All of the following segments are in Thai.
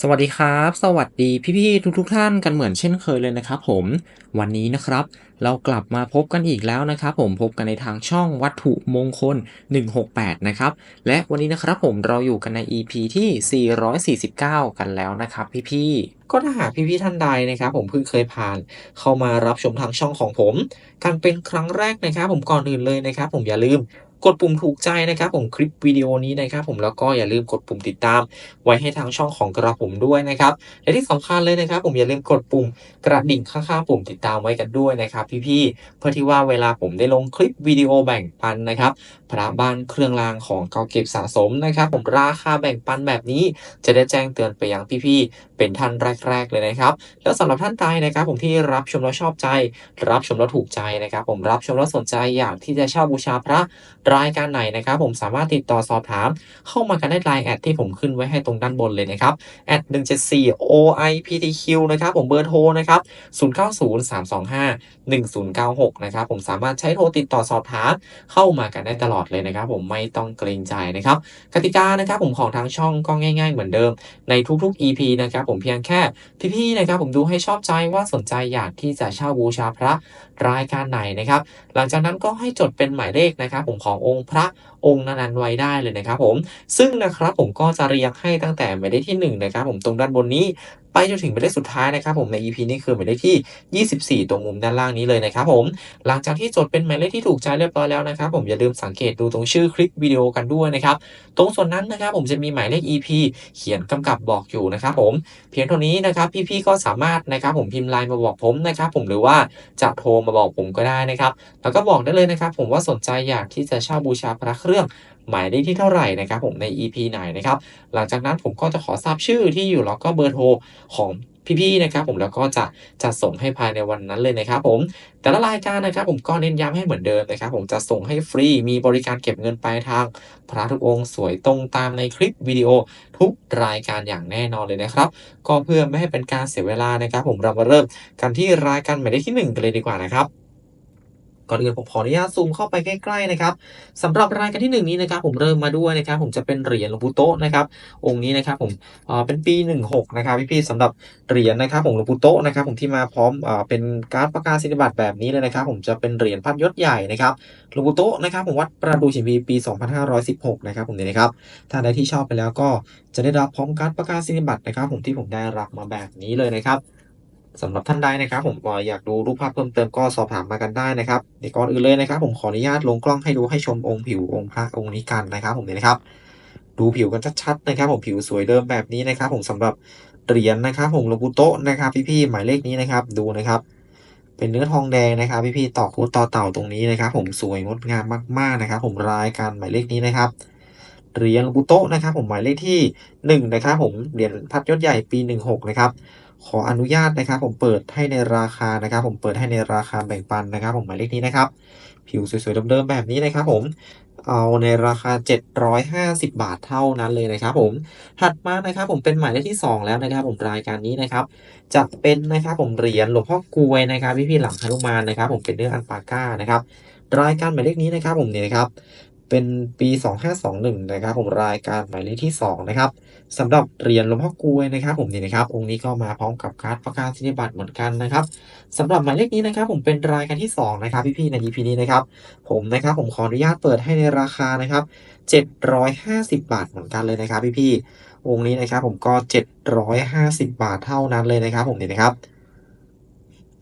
สวัสดีครับ สวัสดีพี่ๆทุกๆท่านกันเหมือนเช่นเคยเลยนะครับผมวันนี้นะครับเรากลับมาพบกันอีกแล้วนะครับผมพบกันในทางช่องวัตถุมงคล 168 นะครับและวันนี้นะครับผมเราอยู่กันใน EP ที่ 449 กันแล้วนะครับพี่ๆก็ถ้าหากพี่ๆท่านใดนะครับ ผมเพิ่งเคยผ่าน เข้ามารับชมทางช่องของผม กันเป็นครั้งแรกนะครับ ผมก่อนอื่นเลยนะครับ ผมอย่าลืม กดปุ่มถูกใจนะครับผมคลิปวิดีโอนี้นะครับผมแล้วก็อย่าลืมกดปุ่มติดตาม ไว้ให้ทางช่องของกระผมด้วยนะครับและที่สำคัญเลยนะครับ ผมอย่าลืมกดปุ่มกระดิ่งข้างๆปุ่มติดตามไว้กันด้วยนะครับพี่ๆเพื่อที่ว่าเวลาผมได้ลงคลิปวิดีโอแบ่งปันนะครับพระบ้านเครื่องรางของเก่าเก็บสะสมนะครับ ผมราคาแบ่งปันแบบนี้ จะได้แจ้งเตือนไปยังพี่ๆเป็นท่านแรก ๆ เลยนะครับ แล้วสำหรับท่านใดนะครับ ผมที่รับชมแล้วชอบใจ รับชมแล้วถูกใจนะครับ ผมรับชมแล้วสนใจอยากที่จะเช่าบูชาพระรายการไหนนะครับผมสามารถติดต่อสอบถาม เข้ามากันได้ไลน์แอดที่ผมขึ้นไว้ให้ตรงด้านบนเลยนะครับแอด174 OIPTQ นะครับผมเบอร์โทรนะครับ090325 1096นะครับผมสามารถใช้โทรติดต่อสอบถามเข้ามากันได้ตลอดเลยนะครับผมไม่ต้องเกรงใจนะครับกติกานะครับผมของทางช่องก็ง่าย ๆ เหมือนเดิม ในทุกๆ EP นะครับผมเพียงแค่พี่ๆนะครับผมดูให้ชอบใจว่าสนใจอยากที่จะเช่าบูชาพระรายการไหนนะครับ หลังจากนั้นก็ให้จดเป็นหมายเลขนะครับ ผมขององค์พระ องค์นั้นๆไว้ได้เลยนะครับผม ซึ่งนะครับผมก็จะเรียงให้ตั้งแต่หมายเลขที่1นะครับผมตรงด้านบนนี้ไปจนถึงหมายเลขสุดท้ายนะครับผมใน EP นี้คือหมายเลขที่ 24 ตรงมุมด้านล่างนี้เลยนะครับผม หลังจากที่จดเป็นหมายเลขที่ถูกใจเรียบร้อยแล้วนะครับผมอย่าลืมสังเกตดูตรงชื่อคลิปวิดีโอกันด้วยนะครับตรงส่วนนั้นนะครับผมจะมีหมายเลข EP เขียนกำกับบอกอยู่นะครับผมเพียงเท่านี้นะครับพี่ๆก็สามารถนะครับผมพิมพ์ไลน์มาบอกผมนะครับผมหรือว่าจะโทรมาบอกผมก็ได้นะครับแล้วก็บอกได้เลยนะครับผมว่าสนใจอยากที่จะเช่าบูชาพระเครื่องหมายเลขที่เท่าไหร่นะครับผมใน EP ไหนนะครับ หลังจากนั้นผมก็จะขอทราบชื่อที่อยู่แล้วก็เบอร์โทรของพี่ๆนะครับผมแล้วก็จะจะส่งให้ภายในวันนั้นเลยนะครับผมแต่ละรายการนะครับผมก็เน้นย้ำให้เหมือนเดิมนะครับผมจะส่งให้ฟรีมีบริการเก็บเงินปลายทาง พระทุกองค์สวยตรงตามในคลิปวิดีโอทุกรายการอย่างแน่นอนเลยนะครับ ก็เพื่อไม่ให้เป็นการเสียเวลานะครับ ผมเรามาเริ่มกันที่รายการหมายเลขที่หนึ่งกันเลยดีกว่านะครับ ก่อนอื่นผมขออนุญาตซูมเข้าไปใกล้ๆนะครับสำหรับรายการที่หนึ่งนี้นะครับผมเริ่มมาด้วยนะครับผมจะเป็นเหรียญหลวงปู่โตนะครับองค์นี้นะครับผมเป็นปี 16นะครับพี่ๆสำหรับเหรียญนะครับผมหลวงปู่โตนะครับผมที่มาพร้อมเป็นการ์ดประกาศนียบัตรแบบนี้เลยนะครับผมจะเป็นเหรียญพัดยศใหญ่นะครับหลวงปู่โตนะครับผมวัดประดูฉิมพีปี 2516นะครับผมเนี่ยนะครับถ้าใดที่ชอบไปแล้วก็จะได้รับพร้อมการ์ดประกาศนียบัตรนะครับผมที่ผมได้รับมาแบบนี้เลยนะครับ สำหรับท่านใดนะครับ ผมก็อยากดูรูปภาพเพิ่มเติมก็สอบถามมากันได้นะครับเดี๋ยวก่อนอื่นเลยนะครับ ผมขออนุญาตลงกล้องให้ดูให้ชมองค์ผิวองค์พระองค์นี้กันนะครับ ผมเนี่ยนะครับ ดูผิวกันชัดๆนะครับ ผมผิวสวยเดิมแบบนี้นะครับ ผมสำหรับเหรียญนะครับ ผมหลวงปู่โตะนะครับ พี่ๆหมายเลขนี้นะครับ ดูนะครับ เป็นเนื้อทองแดงนะครับ พี่ๆต่อคูต่อเต่าตรงนี้นะครับ ผมสวยงดงามมากๆนะครับ ผมรายการหมายเลขนี้นะครับเหรียญหลวงปู่โตะนะครับ ผมหมายเลขที่หนึ่งนะครับผมเหรียญพัดยศใหญ่ปีหนึ่งหกนะครับ ขออนุญาตนะครับ ผมเปิดให้ในราคานะครับ ผมเปิดให้ในราคาแบ่งปันนะครับ ผมหมายเลขนี้นะครับ ผิวสวยๆเดิมๆแบบนี้นะครับผมเอาในราคา 750 บาทเท่านั้นเลยนะครับผมถัดมานะครับผมเป็นหมายเลขที่ 2 แล้วนะครับ ผมรายการนี้นะครับ จะเป็นนะครับผมเหรียญหลวงพ่อกวยนะครับพี่ๆหลังหนุมานนะครับ ผมเป็นเนื้ออันปาก้านะครับรายการหมายเลขนี้นะครับผมเนี่ยนะครับ เป็นปี 2521 นะครับผมรายการหมายเลขที่ 2 นะครับสำหรับเหรียญหลวงพ่อกลวยนะครับ ผมนี่นะครับองค์นี้ก็มาพร้อมกับการประกาศนียบัตรเหมือนกันนะครับสำหรับหมายเลขนี้นะครับ ผมเป็นรายการที่ 2 นะครับพี่ๆใน EP นี้นะครับ ผมนะครับผมขออนุญาตเปิดให้ในราคานะครับ 750 บาทเหมือนกันเลยนะครับพี่ๆองค์นี้นะครับผมก็ 750 บาทเท่านั้นเลยนะครับ ผมนี่นะครับ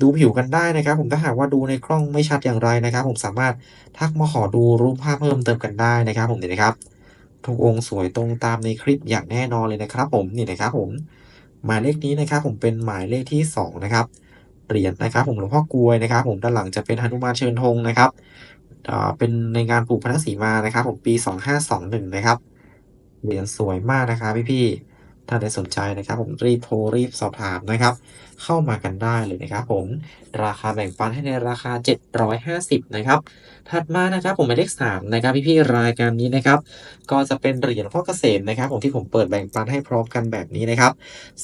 ดูผิวกันได้นะครับ ผมถ้าหากว่าดูในกล้องไม่ชัดอย่างไรนะครับ ผมสามารถทักมาขอดูรูปภาพเพิ่มเติมกันได้นะครับ ผมนี่นะครับทุกองค์สวยตรงตามในคลิปอย่างแน่นอนเลยนะครับ ผมนี่นะครับ ผมหมายเลขนี้นะครับ ผมเป็นหมายเลขที่สองนะครับเหรียญนะครับ ผมหลวงพ่อกลวยนะครับ ผมด้านหลังจะเป็นหนุมานเชิญธงนะครับเป็นในงานปลูกพระศรีมานะครับ ผมปี 2521 นะครับเหรียญสวยมากนะครับพี่ๆ ถ้าใดสนใจนะครับ ผมรีบโทรรีบสอบถามนะครับ เข้ามากันได้เลยนะครับผมราคาแบ่งปันให้ในราคา 750 นะครับ ถัดมานะครับผมหมายเลข3นะครับพี่ๆรายการนี้นะครับ ก็จะเป็นเหรียญพ่อเกษมนะครับ ผมที่ผมเปิดแบ่งปันให้พร้อมกันแบบนี้นะครับ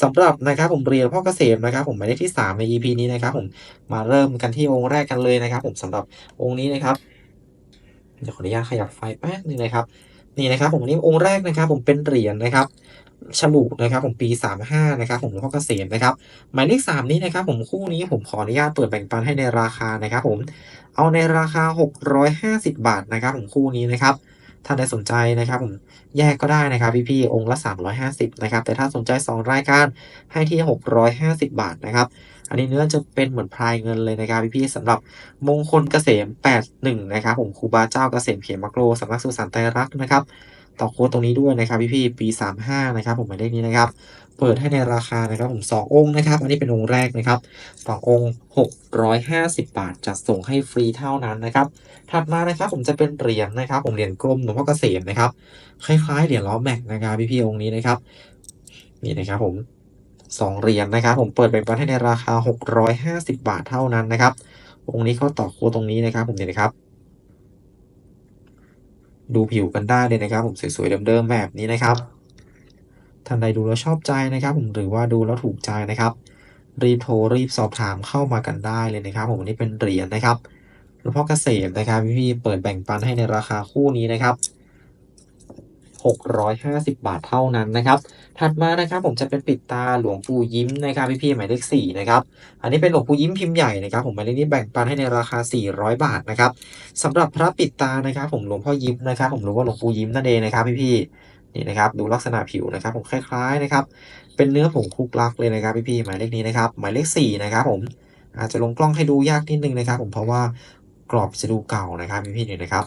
สำหรับนะครับผมเหรียญพ่อเกษมนะครับ ผมหมายเลขที่ 3 ใน EP นี้นะครับ ผมมาเริ่มกันที่องค์แรกกันเลยนะครับ ผมสำหรับองค์นี้นะครับเดี๋ยวขออนุญาตขยับไฟแป๊บนึงนะครับ นี่นะครับผมอันนี้องค์แรกนะครับ ผมเป็นเหรียญนะครับฉลุนะครับผมปี 35นะครับผมหลวงพ่อเกษมนะครับหมายเลข3นี้นะครับผมคู่นี้ผมขออนุญาตเปิดแบ่งปันให้ในราคานะครับผมเอาในราคา 650 บาทนะครับผมคู่นี้นะครับท่านใดสนใจนะครับผมแยกก็ได้นะครับพี่ๆองค์ละ 350นะครับแต่ถ้าสนใจ 2 รายการให้ที่ 650 บาทนะครับ อันนี้เนื้อจะเป็นเหมือนพลายเงินเลยนะครับพี่ๆสำหรับมงคลเกษม 81 นะครับผมครูบาเจ้าเกษมเขมมักโลสำนักสุสานไตรรักนะครับต่อโค้ดตรงนี้ด้วยนะครับพี่ๆปี 35 นะครับผมหมายเลขนี้นะครับ เปิดให้ในราคานะครับผม2องค์นะครับ อันนี้เป็นองค์แรกนะครับสององค์ 650 บาทจะส่งให้ฟรีเท่านั้นนะครับ ถัดมานะครับผมจะเป็นเหรียญนะครับ ผมเหรียญกลมหลวงพ่อเกษมนะครับ คล้ายๆเหรียญล้อแม็กนะครับพี่ๆองค์นี้นะครับนี่นะครับผม สองเหรียญนะครับ ผมเปิดแบ่งปันให้ในราคา 650 บาทเท่านั้นนะครับองค์นี้เขาต่อโค้ดตรงนี้นะครับ ผมเนี่ยนะครับ ดูผิวกันได้เลยนะครับ ผมสวยๆเดิมๆแบบนี้นะครับท่านใดดูแล้วชอบใจนะครับ ผมหรือว่าดูแล้วถูกใจนะครับ รีบโทรรีบสอบถามเข้ามากันได้เลยนะครับ ผมอันนี้เป็นเหรียญนะครับหลวงพ่อเกษมนะครับพี่ๆเปิดแบ่งปันให้ในราคาคู่นี้นะครับ 650 บาทเท่านั้นนะครับ ถัดมานะครับผมจะเป็นปิดตาหลวงปู่ยิ้มนะครับพี่ๆหมายเลข4นะครับ อันนี้เป็นหลวงปู่ยิ้มพิมพ์ใหญ่นะครับ ผมหมายเลขนี้แบ่งปันให้ในราคา 400 บาทนะครับสำหรับพระปิดตานะครับ ผมหลวงพ่อยิ้มนะครับ ผมหรือว่าหลวงปู่ยิ้มนั่นเองนะครับพี่ๆนี่นะครับดูลักษณะผิวนะครับ ผมคล้ายๆนะครับ เป็นเนื้อผงคุกลักเลยนะครับพี่ๆหมายเลขนี้นะครับ หมายเลข4นะครับผมอาจจะลงกล้องให้ดูยากนิดนึงนะครับ ผมเพราะว่ากรอบจะดูเก่านะครับพี่ๆนี่นะครับ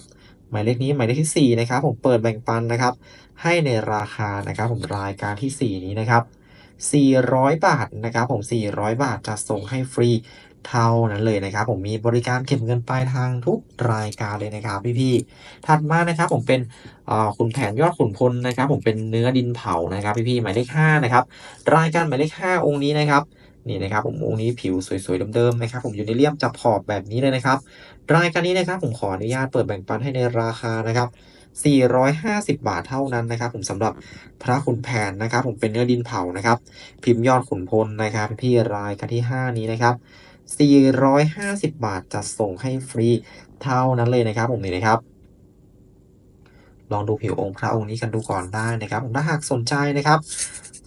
หมายเลขนี้หมายเลขที่ 4 นะครับ ผมเปิดแบ่งปันนะครับ ให้ในราคานะครับ ผมรายการที่ 4 นี้นะครับ 400 บาทนะครับ ผม 400 บาทจะส่งให้ฟรีเท่านั้นเลยนะครับ ผมมีบริการเก็บเงินปลายทางทุกรายการเลยนะครับ พี่ๆถัดมานะครับ ผมเป็นขุนแผนยอดขุนพลนะครับ ผมเป็นเนื้อดินเผานะครับ พี่ๆหมายเลข5นะครับรายการหมายเลข 5 องค์นี้นะครับนี่นะครับผมองค์นี้ผิวสวยๆเดิมๆนะครับ ผมอยู่ในเลี่ยมจับขอบแบบนี้เลยนะครับ รายการนี้นะครับผมขออนุญาตเปิดแบ่งปันให้ในราคานะครับ 450 บาทเท่านั้นนะครับ ผมสำหรับพระขุนแผนนะครับ ผมเป็นเนื้อดินเผานะครับ พิมพ์ยอดขุนพลนะครับพี่รายการที่ 5 นี้นะครับ 450 บาทจะส่งให้ฟรีเท่านั้นเลยนะครับ ผมนี่นะครับ ลองดูผิวองค์พระองค์นี้กันดูก่อนได้นะครับ ผมถ้าหากสนใจนะครับ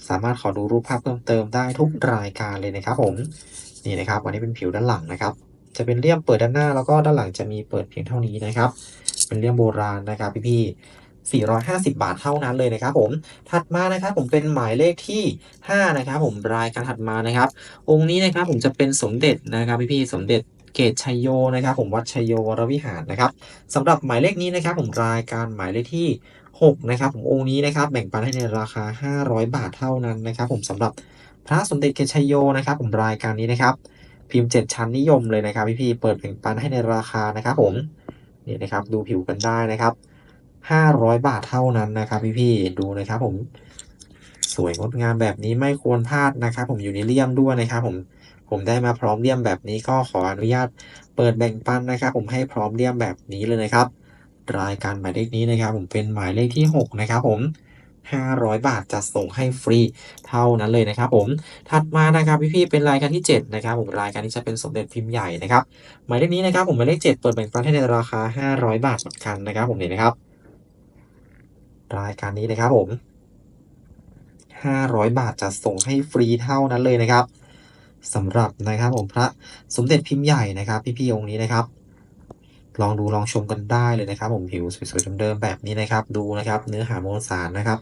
สามารถขอดูรูปภาพเพิ่มเติมได้ทุกรายการเลยนะครับ ผมนี่นะครับ วันนี้เป็นผิวด้านหลังนะครับ จะเป็นเลี่ยมเปิดด้านหน้า แล้วก็ด้านหลังจะมีเปิดเพียงเท่านี้นะครับ เป็นเลี่ยมโบราณนะครับพี่ๆ450 บาทเท่านั้นเลยนะครับผม ถัดมานะครับผมเป็นหมายเลขที่ 5 นะครับผมรายการถัดมานะครับ องค์นี้นะครับผมจะเป็นสมเด็จนะครับพี่ๆสมเด็จเกตชัยโยนะครับผมวัดชัยโยวรวิหารนะครับสำหรับหมายเลขนี้นะครับผมรายการหมายเลขที่ 6 นะครับผมองค์นี้นะครับแบ่งปันให้ในราคา 500 บาทเท่านั้นนะครับ ผมสำหรับพระสมเด็จเกตชัยโยนะครับ ผมรายการนี้นะครับ พิมพ์ 7 ชั้นนิยมเลยนะครับพี่ๆเปิดแบ่งปันให้ในราคานะครับผมนี่นะครับดูผิวกันได้นะครับ 500 บาทเท่านั้นนะครับพี่ๆดูนะครับผมสวยงดงามแบบนี้ไม่ควรพลาดนะครับผมอยู่ในเลี่ยมด้วยนะครับผมผมได้มาพร้อมเลี่ยมแบบนี้ก็ขออนุญาตเปิดแบ่งปันนะครับ ผมให้พร้อมเลี่ยมแบบนี้เลยนะครับ รายการหมายเลขนี้นะครับ ผมเป็นหมายเลขที่ 6 นะครับผม 500 บาทจะส่งให้ฟรีเท่านั้นเลยนะครับผมถัดมานะครับพี่ๆเป็นรายการที่ 7 นะครับผมรายการนี้จะเป็นสมเด็จพิมพ์ใหญ่นะครับหมายเลขนี้นะครับผมหมายเลข7เปิดแบ่งปันให้ในราคา 500 บาทเหมือนกันนะครับ ผมนี่นะครับ รายการนี้นะครับผม500 บาทจะส่งให้ฟรีเท่านั้นเลยนะครับสำหรับนะครับผมพระสมเด็จพิมพ์ใหญ่นะครับ พี่ๆองค์นี้นะครับ ลองดูลองชมกันได้เลยนะครับ ผมผิวสวยๆเดิมๆแบบนี้นะครับ ดูนะครับ เนื้อหามวลสารนะครับ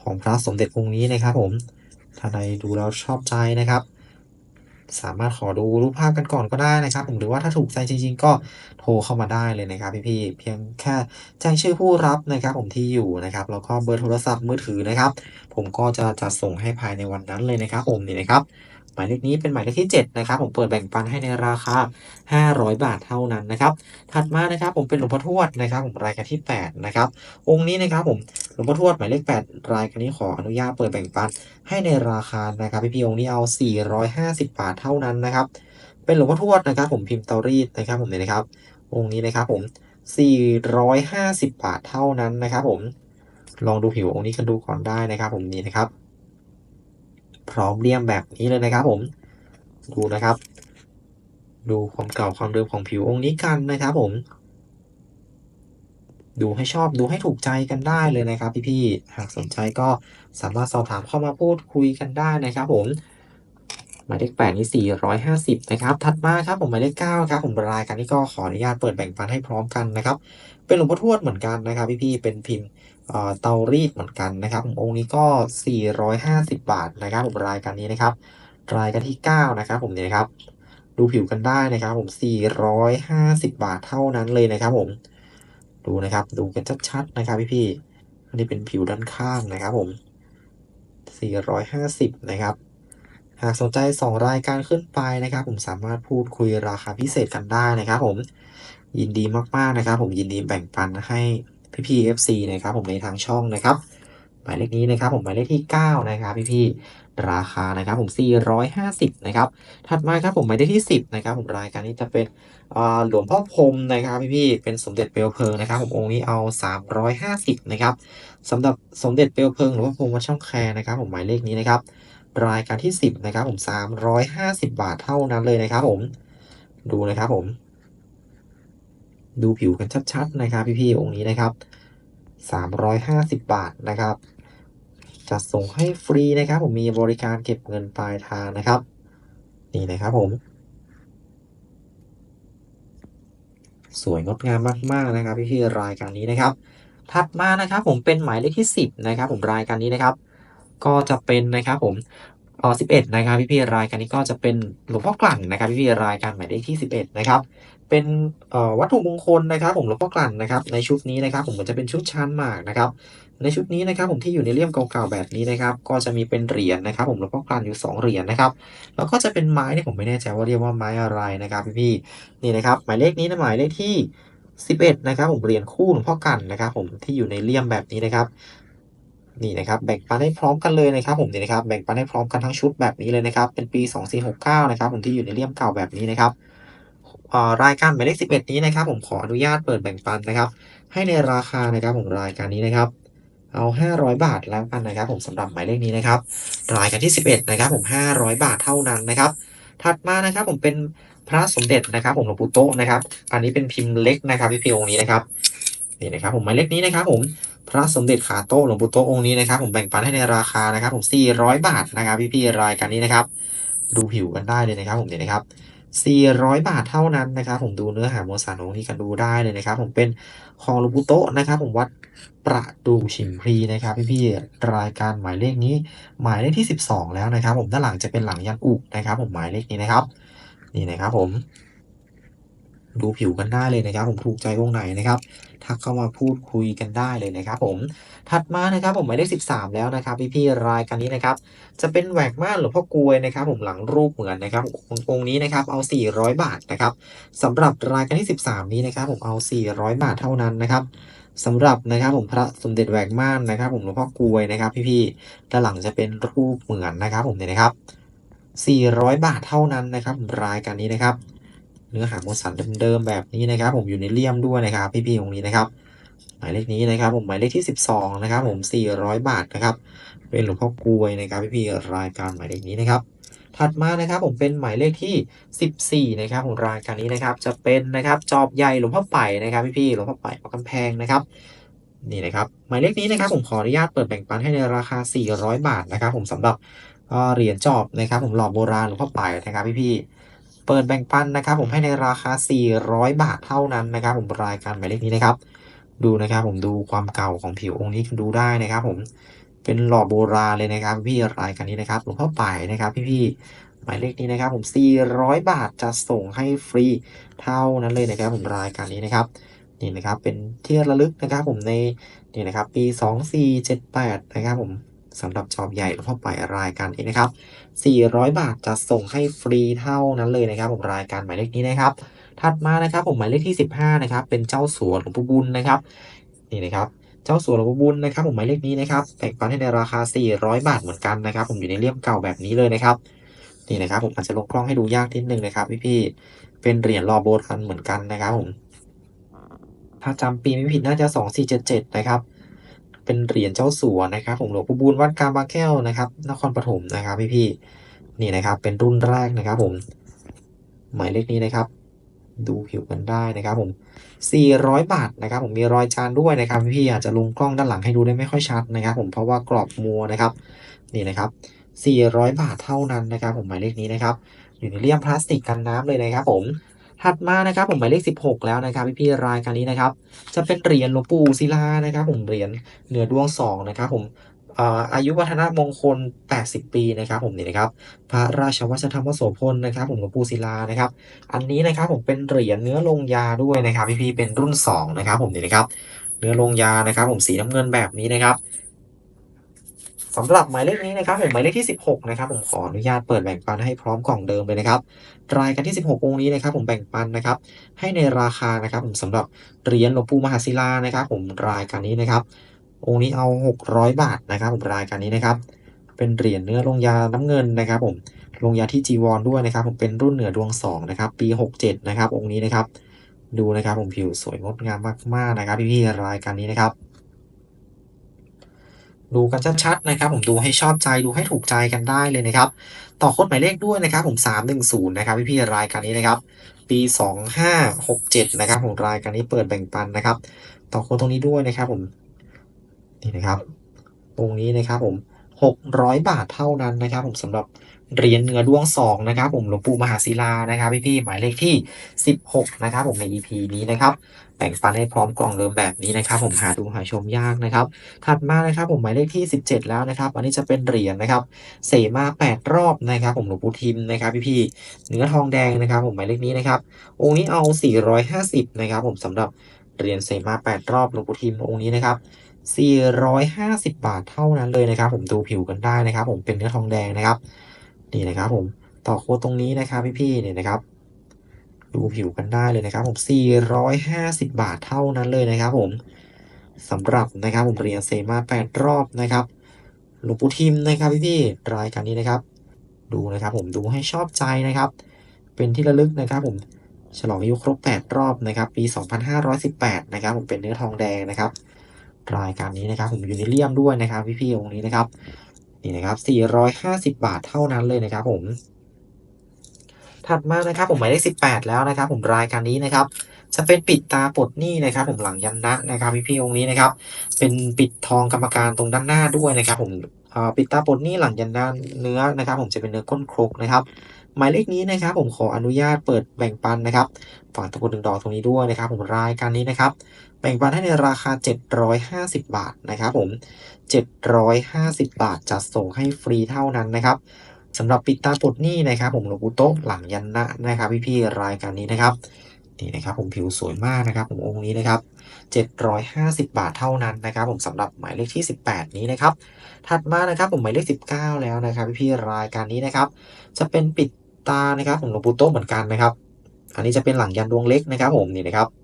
ของพระสมเด็จองค์นี้นะครับ ผมถ้าใดดูแล้วชอบใจนะครับ สามารถขอดูรูปภาพกันก่อนก็ได้นะครับ ผมหรือว่าถ้าถูกใจจริง ๆ ก็โทรเข้ามาได้เลยนะครับ พี่ๆเพียงแค่แจ้งชื่อผู้รับนะครับ ผมที่อยู่นะครับแล้วก็เบอร์โทรศัพท์มือถือนะครับ ผมก็จะจัดส่งให้ภายในวันนั้นเลยนะครับ ผมนี่นะครับ หมายเลขนี้เป็นหมายเลขที่ 7 นะครับ ผมเปิดแบ่งปันให้ในราคา 500 บาทเท่านั้นนะครับ ถัดมานะครับผมเป็นหลวงพ่อทวดนะครับ ผมรายการที่ 8 นะครับ องค์นี้นะครับผมหลวงพ่อทวดหมายเลข 8 รายการนี้ขออนุญาตเปิดแบ่งปันให้ในราคานะครับพี่ๆองค์นี้เอา 450 บาทเท่านั้นนะครับ เป็นหลวงพ่อทวดนะครับ ผมพิมพ์เตารีดนะครับ ผมเนี่ยนะครับ องค์นี้นะครับผม 450 บาทเท่านั้นนะครับ ผมลองดูผิวองค์นี้กันดูก่อนได้นะครับ ผมนี่นะครับ พร้อมเรียมแบบนี้เลยนะครับ ผม ดูนะครับ ดูความเก่าความเดิมของผิวองค์นี้กันนะครับ ผม ดูให้ชอบดูให้ถูกใจกันได้เลยนะครับ พี่ๆหากสนใจก็สามารถสอบถามเข้ามาพูดคุยกันได้นะครับ ผม หมายเลขแปดนี่สี่ร้อยห้าสิบนะครับ ถัดมาครับผมหมายเลขเก้าครับผมรายการนี้ก็ขออนุญาตเปิดแบ่งปันให้พร้อมกันนะครับ เป็นหลวงพ่อทวดเหมือนกันนะครับ พี่ๆเป็นพิมพ์เตารีดเหมือนกันนะครับผมองค์นี้ก็450บาทนะครับผมรายการนี้นะครับ รายการที่9นะครับผมเนี่ยครับ ดูผิวกันได้นะครับ ผม450บาทเท่านั้นเลยนะครับ ผม ดูนะครับ ดูกันชัดๆนะครับ พี่ๆอันนี้เป็นผิวด้านข้างนะครับ ผม450นะครับากสนใจ 2 รายการขึ้นไปนะครับ ผมสามารถพูดคุยราคาพิเศษกันได้นะครับ ผมยินดีมากๆนะครับ ผมยินดีแบ่งปันให้พี่ๆ FC นะครับ ผมในทางช่องนะครับหมายเลขนี้นะครับ ผมหมายเลขที่ 9 นะครับ พี่ๆราคานะครับ ผม 450 นะครับ ถัดมาครับผมหมายเลขที่ 10 นะครับ ผมรายการนี้จะเป็นอ่าหลวงพ่อพรมนะครับ พี่ๆเป็นสมเด็จเปลวเพลิงนะครับ ผมองค์นี้เอา 350 นะครับสำหรับสมเด็จเปลวเพลิงหลวงพ่อพรมวัดช่องแคนะครับ ผมหมายเลขนี้นะครับ รายการที่ 10 นะครับ ผม 350 บาทเท่านั้นเลยนะครับ ผม ดูนะครับ ผม ดูผิวกันชัดๆนะครับ พี่ๆองค์นี้นะครับ 350 บาทนะครับจัดส่งให้ฟรีนะครับ ผมมีบริการเก็บเงินปลายทางนะครับ นี่นะครับผม สวยงดงามมากๆนะครับพี่ๆรายการนี้นะครับ ถัดมานะครับ ผมเป็นหมายเลขที่ 10 นะครับ ผมรายการนี้นะครับ ก็จะเป็นนะครับผมออ11 นะครับพี่ๆรายการนี้ก็จะเป็นหลวงพ่อกลั่นนะครับพี่ๆรายการหมายเลขที่ 11 นะครับ เป็นวัตถุมงคลนะครับ ผมหลวงพ่อกลั่นนะครับ ในชุดนี้นะครับ ผมก็จะเป็นชุดชานหมากนะครับ ในชุดนี้นะครับ ผมที่อยู่ในเลี่ยมเก่าๆแบบนี้นะครับ ก็จะมีเป็นเหรียญนะครับ ผมหลวงพ่อกลั่นอยู่2เหรียญนะครับ แล้วก็จะเป็นไม้เนี่ยผมไม่แน่ใจว่าเรียกว่าไม้อะไรนะครับ พี่ๆนี่นะครับ หมายเลขนี้นะหมายเลขที่ 11 นะครับ ผมเหรียญคู่หลวงพ่อกันนะครับ ผมที่อยู่ในเลี่ยมแบบนี้นะครับ นี่นะครับแบ่งปันให้พร้อมกันเลยนะครับผมนี่นะครับแบ่งปันให้พร้อมกันทั้งชุดแบบนี้เลยนะครับ เป็นปี 2469 นะครับผมที่อยู่ในเลี่ยมเก่าแบบนี้นะครับรายการหมายเลข11 นี้นะครับ ผมขออนุญาตเปิดแบ่งปันนะครับ ให้ในราคานะครับผมรายการนี้นะครับ เอา 500 บาทแล้วกันนะครับ ผมสำหรับหมายเลขนี้นะครับ รายการที่ 11 นะครับ ผม 500 บาทเท่านั้นนะครับ ถัดมานะครับ ผมเป็นพระสมเด็จนะครับ ผมหลวงปู่โตนะครับ อันนี้เป็นพิมพ์เล็กนะครับพี่พีองค์นี้นะครับ นี่นะครับผมหมายเลขนี้นะครับผมพระสมเด็จขาโต้หลวงปู่โตองค์นี้นะครับผมแบ่งปันให้ในราคานะครับ ผม 400 บาทนะครับพี่ๆรายการนี้นะครับ ดูผิวกันได้เลยนะครับ ผมเนี่ยนะครับ 400 บาทเท่านั้นนะครับ ผมดูเนื้อหามวลสารองค์นี้กันดูได้เลยนะครับ ผมเป็นของหลวงปู่โตนะครับ ผมวัดประดูชิมพลีนะครับ พี่ๆรายการหมายเลขนี้ หมายเลขที่ 12 แล้วนะครับ ผมด้านหลังจะเป็นหลังยันอุกนะครับ ผมหมายเลขนี้นะครับ นี่นะครับผม ดูผิวกันได้เลยนะครับ ผมถูกใจวงไหนนะครับ ทักเข้ามาพูดคุยกันได้เลยนะครับผม ถัดมานะครับผมหมายเลข13 แล้วนะครับพี่ๆรายการนี้นะครับ จะเป็นแหวกม่านหลวงพ่อกลวยนะครับ ผมหลังรูปเหมือนนะครับองค์นี้นะครับเอา 400 บาทนะครับสำหรับรายการที่ 13 นี้นะครับ ผมเอา 400 บาทเท่านั้นนะครับสำหรับนะครับผมพระสมเด็จแหวกม่านนะครับ ผมหลวงพ่อกลวยนะครับ พี่ๆด้านหลังจะเป็นรูปเหมือนนะครับ ผมเนี่ยนะครับ 400 บาทเท่านั้นนะครับ รายการนี้นะครับ เนื้อหามวลสารเดิมๆแบบนี้นะครับ ผมอยู่ในเลี่ยมด้วยนะครับ พี่ๆองนี้นะครับ หมายเลขนี้นะครับ ผมหมายเลขที่ 12 นะครับ ผม 400 บาทนะครับ เป็นหลวงพ่อกลวยนะครับ พี่ๆรายการหมายเลขนี้นะครับ ถัดมานะครับ ผมเป็นหมายเลขที่ 14 นะครับของรายการนี้นะครับ จะเป็นนะครับจอบใหญ่หลวงพ่อไปนะครับ พี่ๆหลวงพ่อไปปากกำแพงนะครับนี่นะครับหมายเลขนี้นะครับผมขออนุญาตเปิดแบ่งปันให้ในราคา 400 บาทนะครับ ผมสำหรับเหรียญจอบนะครับ ผมหล่อโบราณหลวงพ่อไปนะครับพี่ๆ เปิดแบ่งปันนะครับผมให้ในราคา 400 บาทเท่านั้นนะครับผมรายการหมายเลขนี้นะครับ ดูนะครับผมดูความเก่าของผิวองค์นี้ดูได้นะครับ ผมเป็นหล่อโบราณเลยนะครับ พี่รายการนี้นะครับหลวงพ่อไปนะครับ พี่ๆหมายเลขนี้นะครับ ผม 400 บาทจะส่งให้ฟรีเท่านั้นเลยนะครับ ผมรายการนี้นะครับนี่นะครับเป็นที่ระลึกนะครับ ผมในนี่นะครับ ปี 2478 นะครับผม สำหรับจอบใหญ่หลวงพ่อไปรายการนี้นะครับ 400 บาทจะส่งให้ฟรีเท่านั้นเลยนะครับผมรายการหมายเลขนี้นะครับ ถัดมานะครับผมหมายเลขที่ 15นะครับเป็นเจ้าสัวหลวงปู่บุญนะครับนี่นะครับเจ้าสัวหลวงปู่บุญนะครับผมหมายเลขนี้นะครับแบ่งปันให้ในราคา 400 บาทเหมือนกันนะครับ ผมอยู่ในเลี่ยมเก่าแบบนี้เลยนะครับนี่นะครับผมอาจจะลงกล้องให้ดูยากนิดนึงนะครับพี่ๆเป็นเหรียญรอโบราณเหมือนกันนะครับผมถ้าจำปีไม่ผิดน่าจะ 2477 นะครับ เป็นเหรียญเจ้าสัวนะครับผมหลวงปู่บุญวัดกาบางแก้วนะครับ นครปฐมนะครับพี่ๆนี่นะครับ เป็นรุ่นแรกนะครับ ผม หมายเลขนี้นะครับ ดูผิวกันได้นะครับ ผม 400 บาทนะครับ ผมมีรอยจานด้วยนะครับ พี่ๆอาจจะลงกล้องด้านหลังให้ดูได้ไม่ค่อยชัดนะครับ ผมเพราะว่ากรอบมัวนะครับ นี่นะครับ 400 บาทเท่านั้นนะครับ ผมหมายเลขนี้นะครับ อยู่ในเลี่ยมพลาสติกกันน้ำเลยนะครับ ผม ถัดมานะครับ ผมหมายเลข 16 แล้วนะครับพี่ๆรายการนี้นะครับ จะเป็นเหรียญหลวงปู่ศิลานะครับ ผมเหรียญเหนือดวงสองนะครับ ผมอายุวัฒนมงคล 80 ปีนะครับ ผมนี่นะครับ พระราชวัชธรรมโสพลนะครับ ผมหลวงปู่ศิลานะครับ อันนี้นะครับผมเป็นเหรียญเนื้อลงยาด้วยนะครับ พี่ๆเป็นรุ่น2นะครับ ผมนี่นะครับ เนื้อลงยานะครับ ผมสีน้ำเงินแบบนี้นะครับ สำหรับหมายเลขนี้นะครับผมหมายเลขที่ 16นะครับผมขออนุญาตเปิดแบ่งปันให้พร้อมกล่องเดิมเลยนะครับรายการที่ 16องค์นี้นะครับผมแบ่งปันนะครับให้ในราคานะครับผมสำหรับเหรียญหลวงปู่มหาศิลานะครับผมรายการนี้นะครับองค์นี้เอา 600 บาทนะครับผมรายการนี้นะครับเป็นเหรียญเนื้อลงยาน้ำเงินนะครับผมลงยาที่จีวรด้วยนะครับผมเป็นรุ่นเหนือดวง2นะครับปี 67 นะครับองค์นี้นะครับดูนะครับผมผิวสวยงดงามมากๆนะครับพี่ๆรายการนี้นะครับ ดูกันชัดๆนะครับ ผมดูให้ชอบใจดูให้ถูกใจกันได้เลยนะครับ ต่อโค้ดหมายเลขด้วยนะครับ ผม310นะครับพี่ๆรายการนี้นะครับ ปี 2567นะครับผมรายการนี้เปิดแบ่งปันนะครับ ต่อโค้ดตรงนี้ด้วยนะครับ ผมนี่นะครับ ตรงนี้นะครับผม 600 บาทเท่านั้นนะครับ ผมสำหรับเหรียญเนื้อดวง2นะครับ ผมหลวงปู่มหาศิลานะครับพี่ๆหมายเลขที่ 16 นะครับ ผมใน EP นี้นะครับแบ่งปันให้พร้อมกล่องเดิมแบบนี้นะครับ ผมหาดูหาชมยากนะครับ ถัดมานะครับผมหมายเลขที่ 17 แล้วนะครับ อันนี้จะเป็นเหรียญนะครับ เสมา 8 รอบนะครับ ผมหลวงปู่ทิมนะครับ พี่ๆเนื้อทองแดงนะครับ ผมหมายเลขนี้นะครับ องค์นี้เอา 450 นะครับ ผมสำหรับเหรียญเสมา 8 รอบหลวงปู่ทิมองค์นี้นะครับ 450 บาทเท่านั้นเลยนะครับ ผมดูผิวกันได้นะครับ ผมเป็นเนื้อทองแดงนะครับ นี่นะครับ ผมต่อโค้ดตรงนี้นะครับพี่ๆเนี่ยนะครับ ดูผิวกันได้เลยนะครับ ผม 450 บาทเท่านั้นเลยนะครับ ผมสำหรับนะครับ ผมเรียญเสมา8รอบนะครับหลวงปู่ทิมนะครับพี่ๆรายการนี้นะครับ ดูนะครับ ผมดูให้ชอบใจนะครับ เป็นที่ระลึกนะครับ ผมฉลองอายุครบ 8 รอบนะครับ ปี 2518 นะครับ ผมเป็นเนื้อทองแดงนะครับ รายการนี้นะครับผมยูนิเลียมด้วยนะครับพี่ๆองค์นี้นะครับนี่นะครับ 450 บาทเท่านั้นเลยนะครับผมถัดมานะครับผมหมายเลข18แล้วนะครับ ผมรายการนี้นะครับ จะเป็นปิดตาปลดหนี้นะครับ ผมหลังยันนะนะครับพี่ๆองค์นี้นะครับ เป็นปิดทองกรรมการตรงด้านหน้าด้วยนะครับ ผมปิดตาปลดหนี้หลังยันนะเนื้อนะครับ ผมจะเป็นเนื้อก้นครกนะครับ หมายเลขนี้นะครับ ผมขออนุญาตเปิดแบ่งปันนะครับฝากตะกุดหนึ่งดอกตรงนี้ด้วยนะครับ ผมรายการนี้นะครับ แบ่งปันให้ในราคา 750 บาทนะครับผม 750 บาทจัดส่งให้ฟรีเท่านั้นนะครับสำหรับปิดตาปลดหนี้นะครับ ผมหลวงปู่โต๊ะหลังยันนะนะครับพี่ๆรายการนี้นะครับนี่นะครับผมผิวสวยมากนะครับผมองค์นี้นะครับ 750 บาทเท่านั้นนะครับ ผมสำหรับหมายเลขที่ 18 นี้นะครับ ถัดมานะครับผมหมายเลข 19 แล้วนะครับพี่ๆรายการนี้นะครับ จะเป็นปิดตานะครับผมหลวงปู่โต๊ะเหมือนกันนะครับ อันนี้จะเป็นหลังยันดวงเล็กนะครับ ผมนี่นะครับ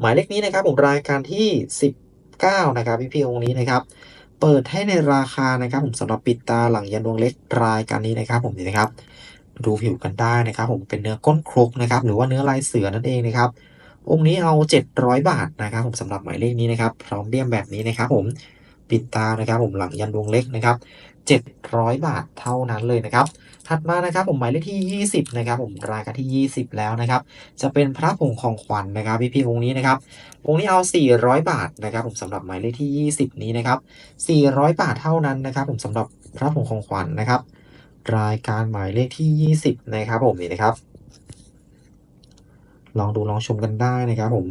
หมายเลขนี้นะครับผมรายการที่ 19 นะครับพี่ๆองค์นี้นะครับ เปิดให้ในราคานะครับ ผมสำหรับปิดตาหลังยันดวงเล็กรายการนี้นะครับ ผมนี่นะครับ ดูผิวกันได้นะครับ ผมเป็นเนื้อก้นครกนะครับ หรือว่าเนื้อลายเสือนั่นเองนะครับ องค์นี้เอา 700 บาทนะครับ ผมสำหรับหมายเลขนี้นะครับ พร้อมเลี่ยมแบบนี้นะครับ ผมปิดตานะครับ ผมหลังยันดวงเล็กนะครับ 700 บาทเท่านั้นเลยนะครับ ถัดมานะครับผมหมายเลขที่ 20 นะครับ ผมรายการที่ 20 แล้วนะครับ จะเป็นพระผงของขวัญนะครับพี่ๆองค์นี้นะครับองค์นี้เอา 400 บาทนะครับ ผมสำหรับหมายเลขที่ 20 นี้นะครับ 400 บาทเท่านั้นนะครับ ผมสำหรับพระผงของขวัญนะครับ รายการหมายเลขที่ 20 นะครับ ผมนี่นะครับ ลองดูลองชมกันได้นะครับ ผม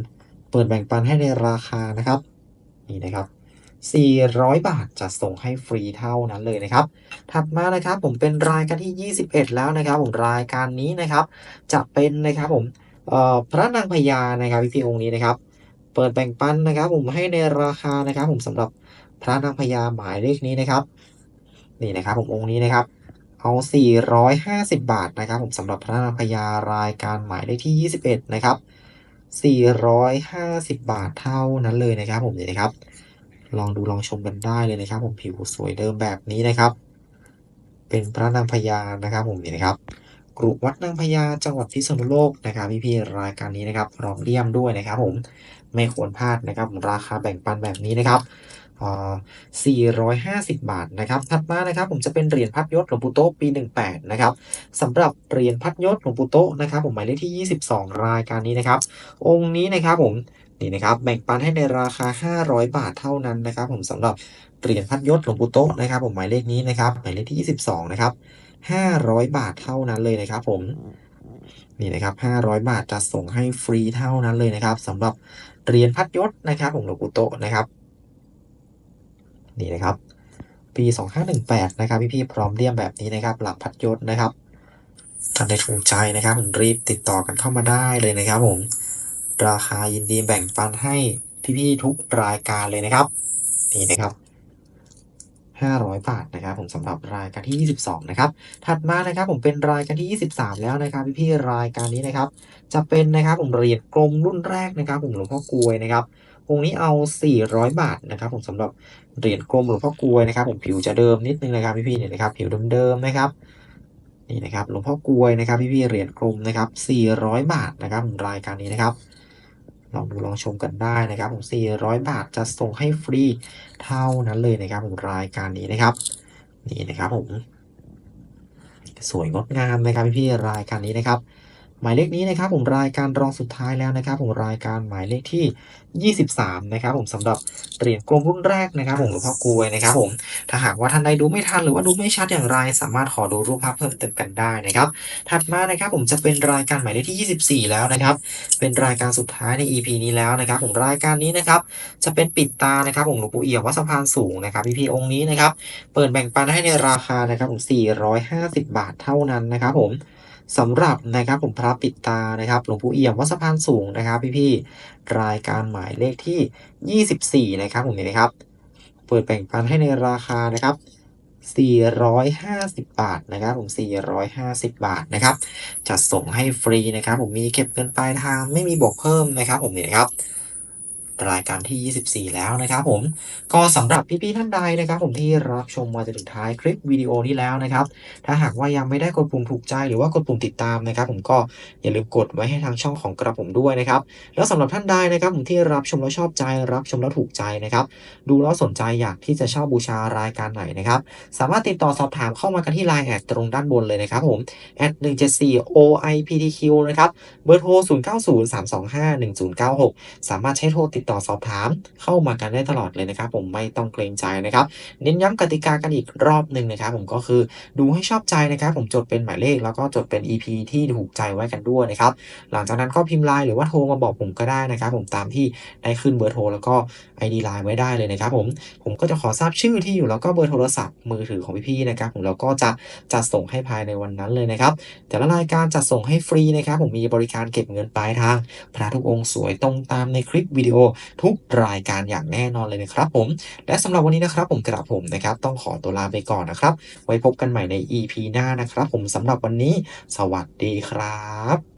เปิดแบ่งปันให้ในราคานะครับ นี่นะครับ 400 บาทจัดส่งให้ฟรีเท่านั้นเลยนะครับ ถัดมานะครับผมเป็นรายการที่ 21 แล้วนะครับ ผมรายการนี้นะครับ จะเป็นนะครับผมพระนางพญานะครับพี่องค์นี้นะครับ เปิดแบ่งปันนะครับ ผมให้ในราคานะครับ ผมสำหรับพระนางพญาหมายเลขนี้นะครับ นี่นะครับผมองค์นี้นะครับเอา 450 บาทนะครับ ผมสำหรับพระนางพญารายการหมายเลขที่ 21 นะครับ 450 บาทเท่านั้นเลยนะครับ ผมนี่นะครับ ลองดูลองชมกันได้เลยนะครับ ผมผิวสวยเดิมแบบนี้นะครับ เป็นพระนางพญานะครับ ผมนี่นะครับกรุวัดนางพญาจังหวัดพิษณุโลกนะครับพี่ๆรายการนี้นะครับรอมเลี่ยมด้วยนะครับ ผมไม่ควรพลาดนะครับผมราคาแบ่งปันแบบนี้นะครับอ่า450 บาทนะครับ ถัดมานะครับผมจะเป็นเหรียญพัดยศหลวงปู่โต๊ะปี 18 นะครับสำหรับเหรียญพัดยศหลวงปู่โตนะครับ ผมหมายเลขที่ 22 รายการนี้นะครับ องค์นี้นะครับผม นี่นะครับแบ่งปันให้ในราคา 500 บาทเท่านั้นนะครับผมสำหรับเหรียญพัดยศหลวงปู่โต๊ะนะครับ ผมหมายเลขนี้นะครับหมายเลขที่ 22 นะครับ 500 บาทเท่านั้นเลยนะครับ ผมนี่นะครับ 500 บาทจะส่งให้ฟรีเท่านั้นเลยนะครับสำหรับเหรียญพัดยศนะครับผมหลวงปู่โต๊ะนะครับนี่นะครับปี 2518 นะครับ พี่ๆพร้อมเลี่ยมแบบนี้นะครับ หลักพัดยศนะครับท่านใดถูกใจนะครับผมรีบติดต่อกันเข้ามาได้เลยนะครับผม ราคายินดีแบ่งปันให้พี่ๆทุกรายการเลยนะครับ นี่นะครับ500 บาทนะครับผมสำหรับรายการที่ 22 นะครับ ถัดมานะครับผมเป็นรายการที่ 23 แล้วนะครับ พี่ๆรายการนี้นะครับ จะเป็นนะครับผมเหรียญกลมรุ่นแรกนะครับ ผมหลวงพ่อกลวยนะครับองค์นี้เอา 400 บาทนะครับ ผมสำหรับเหรียญกลมหลวงพ่อกลวยนะครับ ผมผิวจะเดิมนิดนึงนะครับพี่ๆเนี่ยนะครับ ผิวเดิมๆนะครับนี่นะครับหลวงพ่อกลวยนะครับ พี่ๆเหรียญกลมนะครับ 400 บาทนะครับรายการนี้นะครับ ลองดูลองชมกันได้นะครับผม400 บาทจะส่งให้ฟรีเท่านั้นเลยนะครับผมรายการนี้นะครับ นี่นะครับผมสวยงดงามนะครับพี่ๆรายการนี้นะครับ หมายเลขนี้นะครับผมรายการรองสุดท้ายแล้วนะครับผมรายการหมายเลขที่ 23 นะครับผมสำหรับเหรียญกลมรุ่นแรกนะครับผมหลวงพ่อกลวยนะครับผมถ้าหากว่าท่านใดดูไม่ทันหรือว่าดูไม่ชัดอย่างไร สามารถขอดูรูปภาพเพิ่มเติมกันได้นะครับ ถัดมานะครับผมจะเป็นรายการหมายเลขที่ 24 แล้วนะครับ เป็นรายการสุดท้ายใน EP นี้แล้วนะครับ ผมรายการนี้นะครับจะเป็นปิดตานะครับผมหลวงปู่เอี่ยมวัดสะพานสูงนะครับพี่พี่องค์นี้นะครับเปิดแบ่งปันให้ในราคานะครับผม450 บาทเท่านั้นนะครับผม สำหรับนะครับผมพระปิดตานะครับหลวงปู่เอี่ยมวัดสะพานสูงนะครับ พี่พี่ๆรายการหมายเลขที่ 24 นะครับผมนี่นะครับ เปิดแบ่งปันให้ในราคานะครับ 450 บาทนะครับผม 450 บาทนะครับจัดส่งให้ฟรีนะครับ ผมมีเก็บเงินปลายทางไม่มีบวกเพิ่มนะครับผมนี่นะครับ รายการที่ 24 แล้วนะครับผมก็สำหรับพี่ๆท่านใดนะครับ ผมที่รับชมมาจนถึงท้ายคลิปวิดีโอนี้แล้วนะครับ ถ้าหากว่ายังไม่ได้กดปุ่มถูกใจหรือว่ากดปุ่มติดตามนะครับ ผมก็อย่าลืมกดไว้ให้ทางช่องของกระผมด้วยนะครับ แล้วสำหรับท่านใดนะครับ ผมที่รับชมแล้วชอบใจ รับชมแล้วถูกใจนะครับ ดูแล้วสนใจอยากที่จะเช่าบูชารายการไหนนะครับ สามารถติดต่อสอบถามเข้ามากันที่ Line แอดตรงด้านบนเลยนะครับผม at 174 oiptq นะครับเบอร์โทร0903251096 สามารถใช้โทรติดต่อสอบถามเข้ามากันได้ตลอดเลยนะครับ ผมไม่ต้องเกรงใจนะครับเน้นย้ำกติกากันอีกรอบหนึ่งนะครับ ผมก็คือดูให้ชอบใจนะครับ ผมจดเป็นหมายเลข แล้วก็จดเป็น EP ที่ถูกใจไว้กันด้วยนะครับ หลังจากนั้นก็พิมพ์ไลน์หรือว่าโทรมาบอกผมก็ได้นะครับ ผมตามที่ได้ขึ้นเบอร์โทรแล้วก็ ID ไลน์ไว้ได้เลยนะครับ ผมผมก็จะขอทราบชื่อที่อยู่แล้วก็เบอร์โทรศัพท์มือถือของพี่ๆนะครับ ผมแล้วก็จะจัดส่งให้ภายในวันนั้นเลยนะครับ แต่ละรายการจัดส่งให้ฟรีนะครับ ผมมีบริการเก็บเงินปลายทางพระทุกองค์สวยตรงตามในคลิปวิดีโอทุกรายการอย่างแน่นอนเลยนะครับผม และสำหรับวันนี้นะครับผมกระผมนะครับต้องขอตัวลาไปก่อนนะครับ ไว้พบกันใหม่ใน EP หน้านะครับผมสำหรับวันนี้ สวัสดีครับ